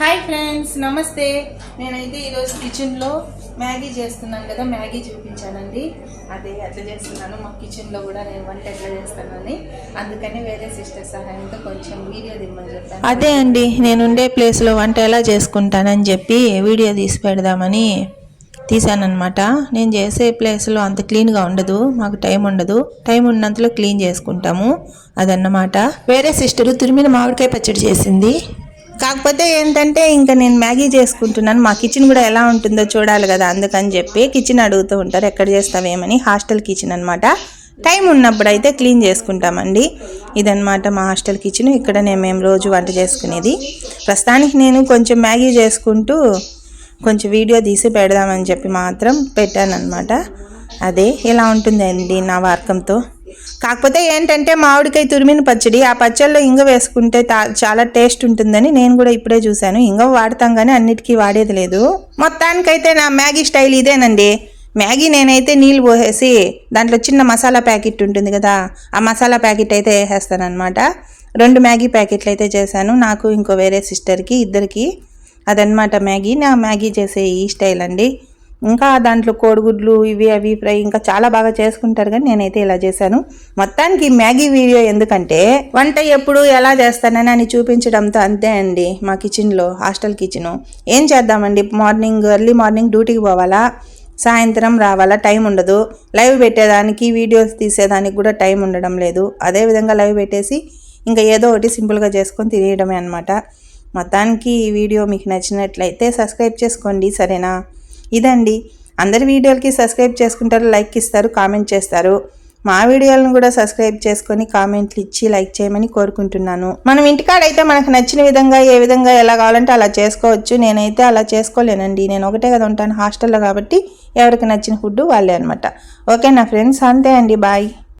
Hi friends నమస్తే. నేనైతే ఈరోజు కిచెన్లో మ్యాగీ చేస్తున్నాను కదా మ్యాగీ చూపించానండి. అదే ఎట్లా చేస్తున్నాను. మా కిచెన్లో కూడా నేను వంట ఎట్లా చేస్తానని. అందుకని వేరే సిస్టర్ సహాయంతో కొంచెం వీడియో దిమ్మని చెప్పాను. అదే అండి నేను ఉండే ప్లేస్లో వంట ఎలా చేసుకుంటానని చెప్పి వీడియో తీసి పెడదామని తీసానమాట నేను చేసే ప్లేస్లో అంత క్లీన్గా ఉండదు మాకు టైం ఉండదు. టైం ఉన్నంతలో క్లీన్ చేసుకుంటాము. అదన్నమాట. వేరే సిస్టరు తురిమిన మామిడికాయ పచ్చడి చేసింది. కాకపోతే ఏంటంటే ఇంకా నేను మ్యాగీ చేసుకుంటున్నాను. మా కిచెన్ కూడా ఎలా ఉంటుందో చూడాలి కదా అందుకని చెప్పి కిచెన్ అడుగుతూ ఉంటారు ఎక్కడ చేస్తావేమని. హాస్టల్ కిచెన్ అనమాట టైం ఉన్నప్పుడు అయితే క్లీన్ చేసుకుంటామండి. ఇదనమాట మా హాస్టల్ కిచెన్. ఇక్కడ నేను మేము రోజు వంట చేసుకునేది. ప్రస్తుతానికి నేను కొంచెం మ్యాగీ చేసుకుంటూ కొంచెం వీడియో తీసి పెడదామని చెప్పి మాత్రం పెట్టానన్నమాట. అదే ఇలా ఉంటుందండి నా వార్కంతో? కాకపోతే ఏంటంటే మామిడికాయ తురిమిన పచ్చడి ఆ పచ్చళ్ళలో ఇంగ వేసుకుంటే చాలా టేస్ట్ ఉంటుందని నేను కూడా ఇప్పుడే చూశాను. ఇంగ వాడతాం కానీ అన్నిటికీ వాడేది లేదు. మొత్తానికైతే నా మ్యాగీ స్టైల్ ఇదేనండి. మ్యాగీ నేనైతే నీళ్ళు పోసేసి దాంట్లో చిన్న మసాలా ప్యాకెట్ ఉంటుంది కదా ఆ మసాలా ప్యాకెట్ అయితే వేసేస్తాను రెండు మ్యాగీ ప్యాకెట్లు అయితే చేశాను నాకు ఇంకో వేరే సిస్టర్కి ఇద్దరికి అదనమాట మ్యాగీ. నా మ్యాగీ చేసే ఈ స్టైల్ అండి. ఇంకా దాంట్లో కోడిగుడ్లు ఇవి అవి ఫ్రై ఇంకా చాలా బాగా చేసుకుంటారు కానీ నేనైతే ఇలా చేశాను. మొత్తానికి మ్యాగీ వీడియో ఎందుకంటే వంట ఎప్పుడు ఎలా చేస్తానని అని చూపించడంతో అంతే అండి మా కిచెన్లో హాస్టల్ కిచెను. ఏం చేద్దామండి? మార్నింగ్ ఎర్లీ మార్నింగ్ డ్యూటీకి పోవాలా? సాయంత్రం రావాలా? టైం ఉండదు. లైవ్ పెట్టేదానికి వీడియోస్ తీసేదానికి కూడా టైం ఉండడం లేదు. అదేవిధంగా లైవ్ పెట్టేసి ఇంకా ఏదో ఒకటి సింపుల్గా చేసుకొని తినేయడమే అనమాట మొత్తానికి ఈ వీడియో మీకు నచ్చినట్లయితే సబ్స్క్రైబ్ చేసుకోండి సరేనా? ఇదండి. అందరి వీడియోలకి సబ్స్క్రైబ్ చేసుకుంటారు లైక్ ఇస్తారు కామెంట్ చేస్తారు. మా వీడియోలను కూడా సబ్స్క్రైబ్ చేసుకొని కామెంట్లు ఇచ్చి లైక్ చేయమని కోరుకుంటున్నాను. మనం ఇంటికాడైతే మనకు నచ్చిన విధంగా ఏ విధంగా ఎలా కావాలంటే అలా చేసుకోవచ్చు. నేనైతే అలా చేసుకోలేనండి. నేను ఒకటే కదా ఉంటాను హాస్టల్లో కాబట్టి ఎవరికి నచ్చిన ఫుడ్ వాళ్ళే అనమాట ఓకే నా ఫ్రెండ్స్ అంతే అండి. బాయ్.